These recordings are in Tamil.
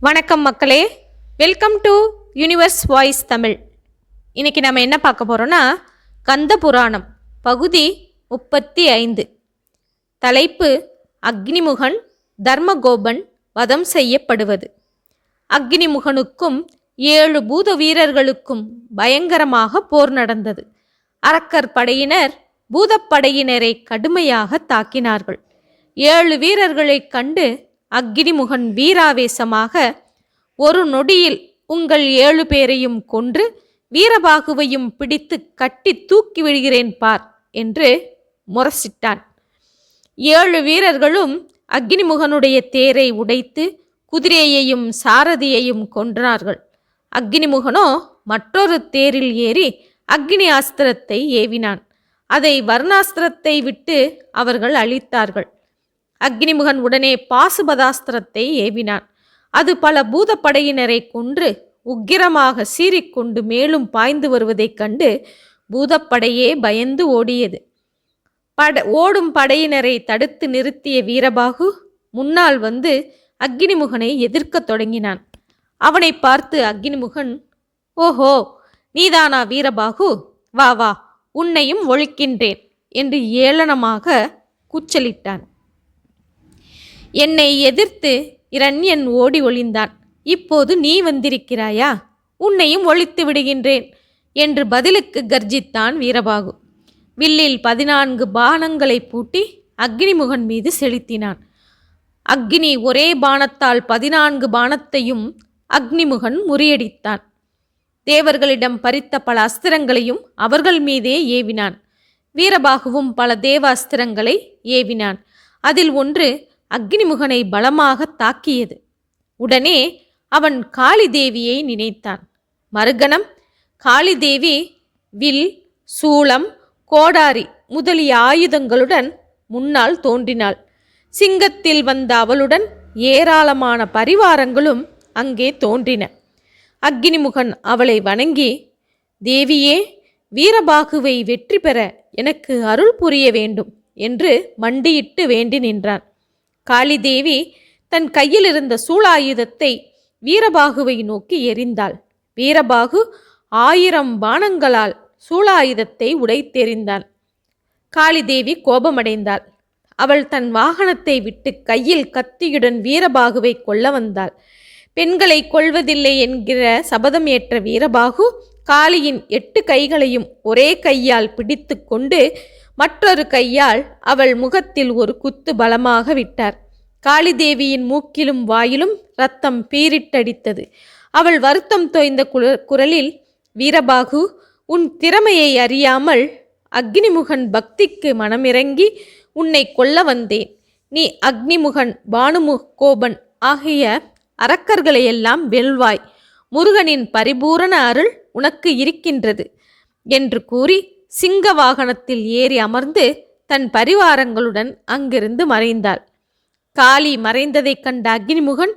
வணக்கம் மக்களே. Welcome to universe voice Tamil இன்றைக்கி நம்ம என்ன பார்க்க போகிறோன்னா கந்த புராணம் பகுதி முப்பத்தி ஐந்து. தலைப்பு அக்னிமுகன் தர்மகோபன் வதம் செய்யப்படுவது. அக்னிமுகனுக்கும் ஏழு பூத வீரர்களுக்கும் பயங்கரமாக போர் நடந்தது. அரக்கர் படையினர் பூதப்படையினரை கடுமையாக தாக்கினார்கள். ஏழு வீரர்களைக் கண்டு அக்னிமுகன் வீராவேசமாக ஒரு நொடியில் உங்கள் ஏழு பேரையும் கொன்று வீரபாகுவையும் பிடித்து கட்டி தூக்கி விடுகிறேன் பார் என்று முரசிட்டான். ஏழு வீரர்களும் அக்னிமுகனுடைய தேரை உடைத்து குதிரையையும் சாரதியையும் கொன்றார்கள். அக்னிமுகனோ மற்றொரு தேரில் ஏறி அக்னி ஆஸ்திரத்தை ஏவினான். அதை வர்ணாஸ்திரத்தை விட்டு அவர்கள் அழித்தார்கள். அக்னிமுகன் உடனே பாசுபதாஸ்திரத்தை ஏவினான். அது பல பூதப்படையினரை கொன்று உக்கிரமாக சீறிக்கொண்டு மேலும் பாய்ந்து வருவதைக் கண்டு பூதப்படையே பயந்து ஓடியது. பட ஓடும் படையினரை தடுத்து நிறுத்திய வீரபாகு முன்னால் வந்து அக்னிமுகனை எதிர்க்கத் தொடங்கினான். அவனை பார்த்து அக்னிமுகன் ஓஹோ நீதானா வீரபாகு? வா வா உன்னையும் ஒழிக்கின்றேன் என்று ஏளனமாக கூச்சலிட்டான். என்னை எதிர்த்து இரண்யன் ஓடி ஒளிந்தான். இப்போது நீ வந்திருக்கிறாயா? உன்னையும் ஒழித்து விடுகின்றேன் என்று பதிலுக்கு கர்ஜித்தான் வீரபாகு. வில்லில் பதினான்கு பானங்களை பூட்டி அக்னிமுகன் மீது செலுத்தினான். அக்னி ஒரே பானத்தால் பதினான்கு பானத்தையும் அக்னிமுகன் முறியடித்தான். தேவர்களிடம் பறித்த பல அஸ்திரங்களையும் அவர்கள் மீதே ஏவினான். வீரபாகுவும் பல தேவ அஸ்திரங்களை ஏவினான். அதில் ஒன்று அக்னிமுகனை பலமாக தாக்கியது. உடனே அவன் காளி தேவியை நினைத்தான். மறுகணம் காளி தேவி வில் சூளம் கோடாரி முதலிய ஆயுதங்களுடன் முன்னால் தோன்றினாள். சிங்கத்தில் வந்த அவளுடன் ஏராளமான பரிவாரங்களும் அங்கே தோன்றின. அக்னிமுகன் அவளை வணங்கி தேவியே வீரபாகுவை வெற்றி பெற எனக்கு அருள் புரிய வேண்டும் என்று மண்டியிட்டு வேண்டி நின்றான். காளிதேவி தன் கையில் இருந்த சூளாயுதத்தை வீரபாகுவை நோக்கி எறிந்தாள். வீரபாகு ஆயிரம் பானங்களால் சூளாயுதத்தை உடைத்தெறிந்தான் காளிதேவி கோபமடைந்தாள். அவள் தன் வாகனத்தை விட்டு கையில் கத்தியுடன் வீரபாகுவை கொல்ல வந்தாள். பெண்களை கொள்வதில்லை என்கிற சபதம் ஏற்ற வீரபாகு காளியின் எட்டு கைகளையும் ஒரே கையால் பிடித்து கொண்டு மற்றொரு கையால் அவள் முகத்தில் ஒரு குத்து பலமாக விட்டார். காளிதேவியின் மூக்கிலும் வாயிலும் ரத்தம் பீரிட்டடித்தது அவள் வருத்தம் தோய்ந்த குர- குரலில் வீரபாகு உன் திறமையை அறியாமல் அக்னிமுகன் பக்திக்கு மனமிறங்கி உன்னை கொல்ல வந்தேன். நீ அக்னிமுகன் பானுமுகோபன் ஆகிய அரக்கர்களையெல்லாம் வெல்வாய். முருகனின் பரிபூரண அருள் உனக்கு இருக்கின்றது என்று கூறி சிங்க வாகனத்தில் ஏறி அமர்ந்து தன் பரிவாரங்களுடன் அங்கிருந்து மறைந்தாள். காளி மறைந்ததைக் கண்ட அக்னிமுகன்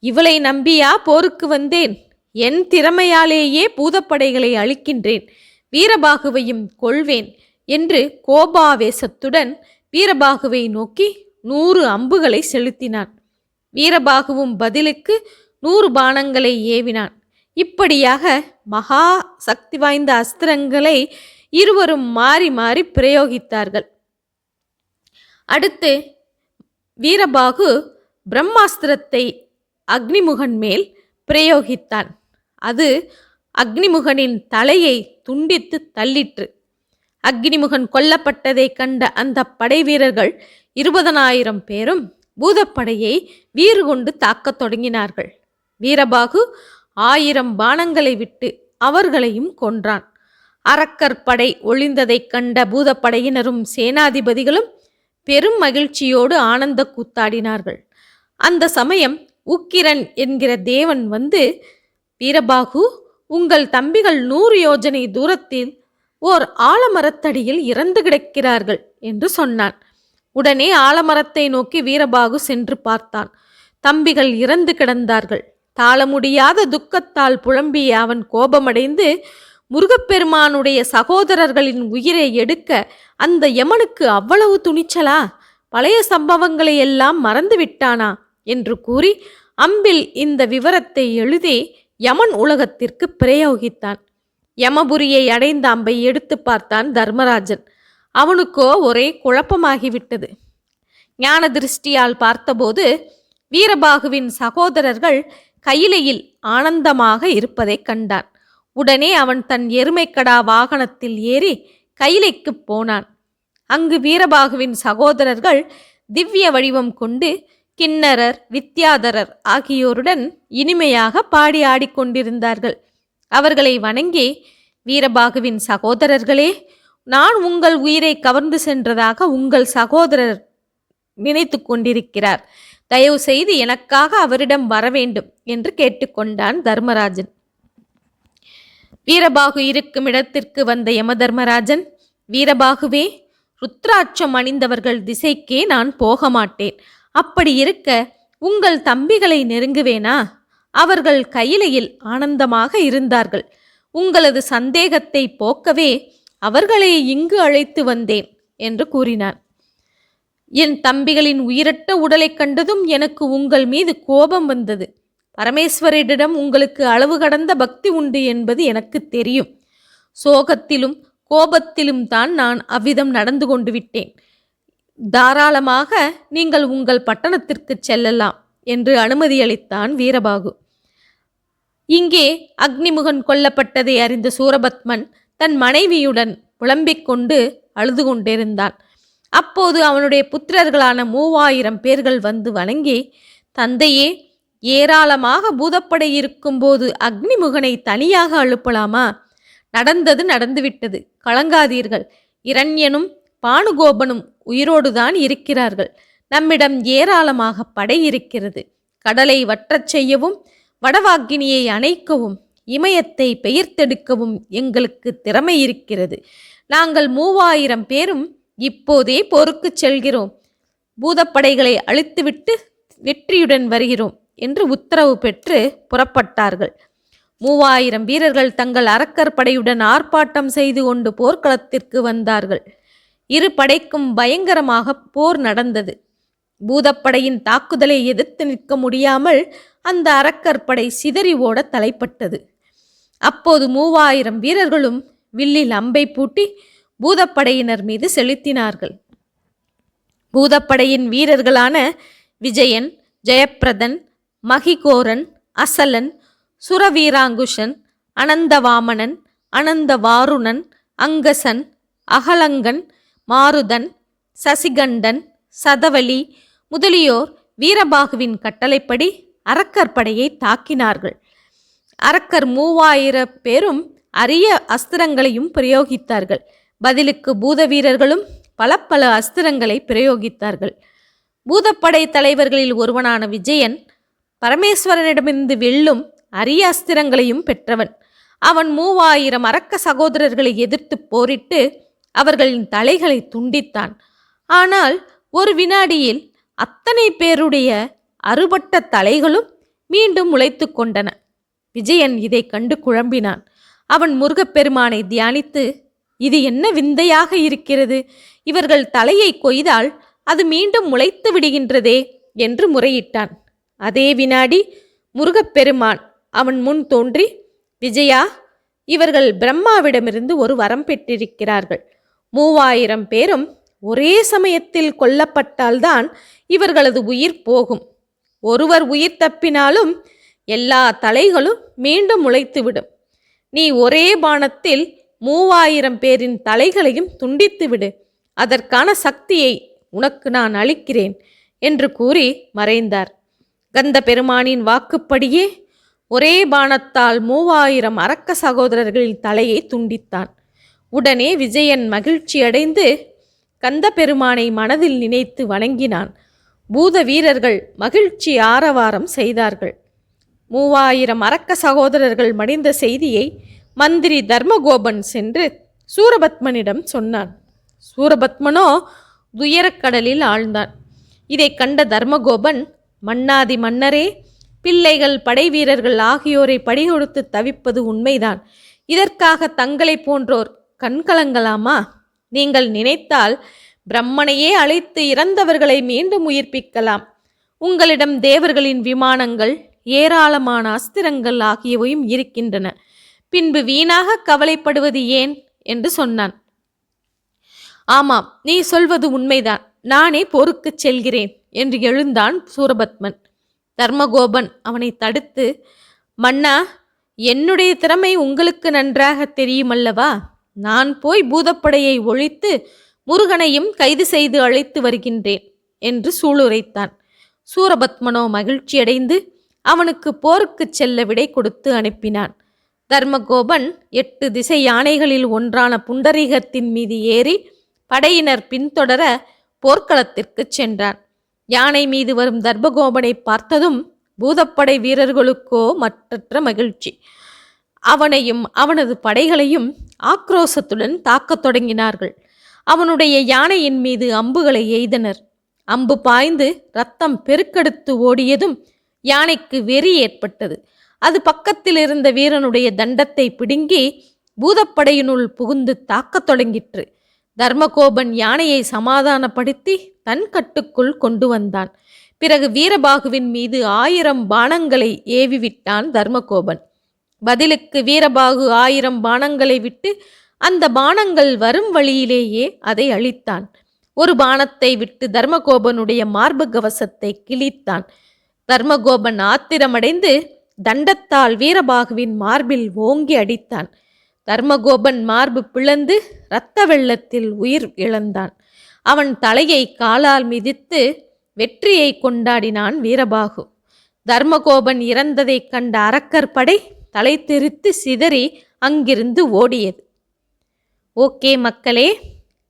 இவளை நம்பியா? போருக்கு வந்தேன். என் திறமையாலேயே பூதப்படைகளை அழிக்கின்றேன். வீரபாகுவையும் கொள்வேன் என்று கோபாவேசத்துடன் வீரபாகுவை நோக்கி நூறு அம்புகளை செலுத்தினான். வீரபாகுவும் பதிலுக்கு நூறு பானங்களை ஏவினான். இப்படியாக மகா சக்தி வாய்ந்த அஸ்திரங்களை இருவரும் மாறி மாறி பிரயோகித்தார்கள். அடுத்து வீரபாகு பிரம்மாஸ்திரத்தை அக்னிமுகன் மேல் பிரயோகித்தான். அது அக்னிமுகனின் தலையை துண்டித்து தள்ளிற்று. அக்னிமுகன் கொல்லப்பட்டதைக் கண்ட அந்த படை வீரர்கள் இருபதனாயிரம் பேரும் பூதப்படையை வீறு கொண்டு தாக்கத் தொடங்கினார்கள். வீரபாகு ஆயிரம் பானங்களை விட்டு அவர்களையும் கொன்றான். அறக்கற்படை ஒளிந்ததைக் கண்ட பூதப்படையினரும் சேனாதிபதிகளும் பெரும் மகிழ்ச்சியோடு ஆனந்த கூத்தாடினார்கள். அந்த சமயம் உக்கிரன் என்கிற தேவன் வந்து வீரபாகு உங்கள் தம்பிகள் நூறு யோஜனை தூரத்தில் ஓர் ஆலமரத்தடியில் இறந்து கிடக்கிறார்கள் என்று சொன்னான். உடனே ஆலமரத்தை நோக்கி வீரபாகு சென்று பார்த்தான். தம்பிகள் இறந்து கிடந்தார்கள். தாள முடியாத துக்கத்தால் புலம்பிய அவன் கோபமடைந்து முருகப்பெருமானுடைய சகோதரர்களின் உயிரை எடுக்க அந்த யமனுக்கு அவ்வளவு துணிச்சலா? பழைய சம்பவங்களை எல்லாம் மறந்து விட்டானா? என்று கூறி அம்பில் இந்த விவரத்தை எழுதி யமன் உலகத்திற்கு பிரயோகித்தான். யமபுரியை அடைந்த அம்பை எடுத்து பார்த்தான் தர்மராஜன். அவனுக்கோ ஒரே குழப்பமாகிவிட்டது. ஞான திருஷ்டியால் பார்த்தபோது வீரபாகுவின் சகோதரர்கள் கையிலையில் ஆனந்தமாக இருப்பதைக் கண்டான் உடனே அவன் தன் எருமைக்கடா வாகனத்தில் ஏறி கைலைக்குப் போனான். அங்கு வீரபாகுவின் சகோதரர்கள் திவ்ய வடிவம் கொண்டு கிண்ணரர் வித்யாதரர் ஆகியோருடன் இனிமையாக பாடி ஆடிக்கொண்டிருந்தார்கள் அவர்களை வணங்கி வீரபாகுவின் சகோதரர்களே நான் உங்கள் உயிரை கவர்ந்து சென்றதாக உங்கள் சகோதரர் நினைத்து கொண்டிருக்கிறார். தயவு செய்து எனக்காக அவரிடம் வர வேண்டும் என்று கேட்டுக்கொண்டான் தர்மராஜன். வீரபாகு இருக்கும் இடத்திற்கு வந்த யமதர்மராஜன் வீரபாகுவே ருத்ராட்சம் அணிந்தவர்கள் திசைக்கே நான் போக மாட்டேன் அப்படி இருக்க உங்கள் தம்பிகளை நெருங்குவேனா? அவர்கள் கையிலையில் ஆனந்தமாக இருந்தார்கள். உங்களது சந்தேகத்தை போக்கவே அவர்களை இங்கு அழைத்து வந்தேன் என்று கூறினான். என் தம்பிகளின் உயிரற்ற உடலைக் கண்டதும் எனக்கு உங்கள் மீது கோபம் வந்தது. பரமேஸ்வரிடம் உங்களுக்கு அளவு கடந்த பக்தி உண்டு என்பது எனக்கு தெரியும். சோகத்திலும் கோபத்திலும் தான் நான் அவ்விதம் நடந்து கொண்டு விட்டேன். தாராளமாக நீங்கள் உங்கள் பட்டணத்திற்கு செல்லலாம் என்று அனுமதி அளித்தான் வீரபாகு. இங்கே அக்னிமுகன் கொல்லப்பட்டதை அறிந்த சூரபத்மன் தன் மனைவியுடன் புலம்பிக் கொண்டு அழுது கொண்டிருந்தான். அப்போது அவனுடைய புத்திரர்களான மூவாயிரம் பேர்கள் வந்து வணங்கி தந்தையே ஏராளமாக பூதப்படை இருக்கும்போது அக்னிமுகனை தனியாக அழுப்பலாமா? நடந்தது நடந்துவிட்டது. கலங்காதீர்கள். இரண்யனும் பானுகோபனும் உயிரோடுதான் இருக்கிறார்கள். நம்மிடம் ஏராளமாக படை இருக்கிறது. கடலை வற்றச் செய்யவும் வடவாக்கினியை அணைக்கவும் இமயத்தை பெயர்த்தெடுக்கவும் எங்களுக்கு திறமை இருக்கிறது. நாங்கள் மூவாயிரம் பேரும் இப்போதே போருக்குச் செல்கிறோம். பூதப்படைகளை அழித்துவிட்டு வெற்றியுடன் வருகிறோம். என்று உத்தரவு பெற்று புறப்பட்டார்கள். மூவாயிரம் வீரர்கள் தங்கள் அரக்கர் படையுடன் ஆர்ப்பாட்டம் செய்து கொண்டு போர்க்களத்திற்கு வந்தார்கள். இரு படைக்கும் பயங்கரமாக போர் நடந்தது. பூதப்படையின் தாக்குதலை எதிர்த்து நிற்க முடியாமல் அந்த அரக்கர் படை சிதறி ஓட தலைப்பட்டது. அப்போது மூவாயிரம் வீரர்களும் வில்லில் அம்பை பூட்டி பூதப்படையினர் மீது செலுத்தினார்கள். பூதப்படையின் வீரர்களான விஜயன் ஜெயப்பிரதன் மகிகோரன் அசலன் சுரவீராங்குஷன் அனந்தவாமனன் அனந்தவாருணன் அங்கசன் அகலங்கன் மாருதன் சசிகண்டன் சதவலி முதலியோர் வீரபாகுவின் கட்டளைப்படி அரக்கர் படையை தாக்கினார்கள். அரக்கர் மூவாயிர பேரும் அரிய அஸ்திரங்களையும் பிரயோகித்தார்கள். பதிலுக்கு பூத வீரர்களும் பல பல அஸ்திரங்களை பிரயோகித்தார்கள். பூதப்படை தலைவர்களில் ஒருவனான விஜயன் பரமேஸ்வரனிடமிருந்து வெல்லும் அரிய அஸ்திரங்களையும் பெற்றவன். அவன் மூவாயிரம் அரக்க சகோதரர்களை எதிர்த்து போரிட்டு அவர்களின் தலைகளை துண்டித்தான். ஆனால் ஒரு வினாடியில் அத்தனை பேருடைய அறுபட்ட தலைகளும் மீண்டும் முளைத்து கொண்டன. விஜயன் இதை கண்டு குழம்பினான். அவன் முருகப்பெருமானை தியானித்து இது என்ன விந்தையாக இருக்கிறது? இவர்கள் தலையை கொய்தால் அது மீண்டும் முளைத்து விடுகின்றதே என்று முறையிட்டான். அதே வினாடி முருகப்பெருமான் அவன் முன் தோன்றி விஜயா இவர்கள் பிரம்மாவிடமிருந்து ஒரு வரம் பெற்றிருக்கிறார்கள். மூவாயிரம் பேரும் ஒரே சமயத்தில் கொல்லப்பட்டால்தான் இவர்களது உயிர் போகும். ஒருவர் உயிர் தப்பினாலும் எல்லா தலைகளும் மீண்டும் முளைத்துவிடும். நீ ஒரே பானத்தில் மூவாயிரம் பேரின் தலைகளையும் துண்டித்து விடு அதற்கான சக்தியை உனக்கு நான் அளிக்கிறேன் என்று கூறி மறைந்தார். கந்த பெருமானின் வாக்குப்படியே ஒரே பானத்தால் மூவாயிரம் அரக்க சகோதரர்களின் தலையை துண்டித்தான். உடனே விஜயன் மகிழ்ச்சியடைந்து கந்த பெருமானை மனதில் நினைத்து வணங்கினான். பூத வீரர்கள் மகிழ்ச்சி ஆரவாரம் செய்தார்கள். மூவாயிரம் அரக்க சகோதரர்கள் மடிந்த செய்தியை மந்திரி தர்மகோபன் சென்று சூரபத்மனிடம் சொன்னான். சூரபத்மனோ துயரக்கடலில் ஆழ்ந்தான். இதை கண்ட தர்மகோபன் மன்னாதி மன்னரே பிள்ளைகள் படைவீரர்கள் ஆகியோரை படிகொடுத்து தவிப்பது உண்மைதான். இதற்காக தங்களை போன்றோர் கண்கலங்கலாமா நீங்கள் நினைத்தால் பிரம்மனையே அழைத்து இறந்தவர்களை மீண்டும் உயிர்ப்பிக்கலாம். உங்களிடம் தேவர்களின் விமானங்கள் ஏராளமான அஸ்திரங்கள் ஆகியவையும் இருக்கின்றன. பின்பு வீணாக கவலைப்படுவது ஏன்? என்று சொன்னான். ஆமாம் நீ சொல்வது உண்மைதான். நானே போருக்குச் செல்கிறேன். என்று எழுந்தான் சூரபத்மன். தர்மகோபன் அவனை தடுத்து மன்னா என்னுடைய திறமை உங்களுக்கு நன்றாக தெரியுமல்லவா? நான் போய் பூதப்படையை ஒழித்து முருகனையும் கைது செய்து அழைத்து வருகின்றேன் என்று சூளுரைத்தான். சூரபத்மனோ மகிழ்ச்சியடைந்து அவனுக்கு போருக்குச் செல்ல விடை கொடுத்து அனுப்பினான். தர்மகோபன் எட்டு திசை யானைகளில் ஒன்றான புண்டரீகத்தின் மீது ஏறி படையினர் பின்தொடர போர்க்களத்திற்குச் சென்றான். யானை மீது வரும் தர்பகோபனை பார்த்ததும் பூதப்படை வீரர்களுக்கோ மற்றற்ற மகிழ்ச்சி. அவனையும் அவனது படைகளையும் ஆக்ரோசத்துடன் தாக்கத் தொடங்கினார்கள். அவனுடைய யானையின் மீது அம்புகளை எய்தனர். அம்பு பாய்ந்து ரத்தம் பெருக்கெடுத்து ஓடியதும் யானைக்கு வெறி ஏற்பட்டது. அது பக்கத்தில் இருந்த வீரனுடைய தண்டத்தை பிடுங்கி பூதப்படையினுள் புகுந்து தாக்கத் தொடங்கிற்று. தர்மகோபன் யானையை சமாதானப்படுத்தி தன் கட்டுக்குள் கொண்டு வந்தான். பிறகு வீரபாகுவின் மீது ஆயிரம் பாணங்களை ஏவிவிட்டான் தர்மகோபன். பதிலுக்கு வீரபாகு ஆயிரம் பானங்களை விட்டு அந்த பானங்கள் வரும் வழியிலேயே அதை அழித்தான். ஒரு பானத்தை விட்டு தர்மகோபனுடைய மார்பு கவசத்தை கிழித்தான். தர்மகோபன் ஆத்திரமடைந்து தண்டத்தால் வீரபாகுவின் மார்பில் ஓங்கி அடித்தான். தர்மகோபன் மார்பு பிளந்து இரத்த வெள்ளத்தில் உயிர் இழந்தான். அவன் தலையை காலால் மிதித்து வெற்றியை கொண்டாடினான் வீரபாகு. தர்மகோபன் இறந்ததைக் கண்ட அரக்கர் படை தலை தெரித்து சிதறி அங்கிருந்து ஓடியது. ஓகே மக்களே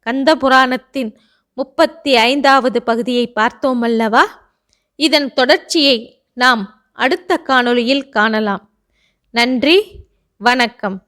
கந்த புராணத்தின் முப்பத்தி ஐந்தாவது பகுதியை பார்த்தோம் அல்லவா? இதன் தொடர்ச்சியை நாம் அடுத்த காணொளியில் காணலாம். நன்றி வணக்கம்.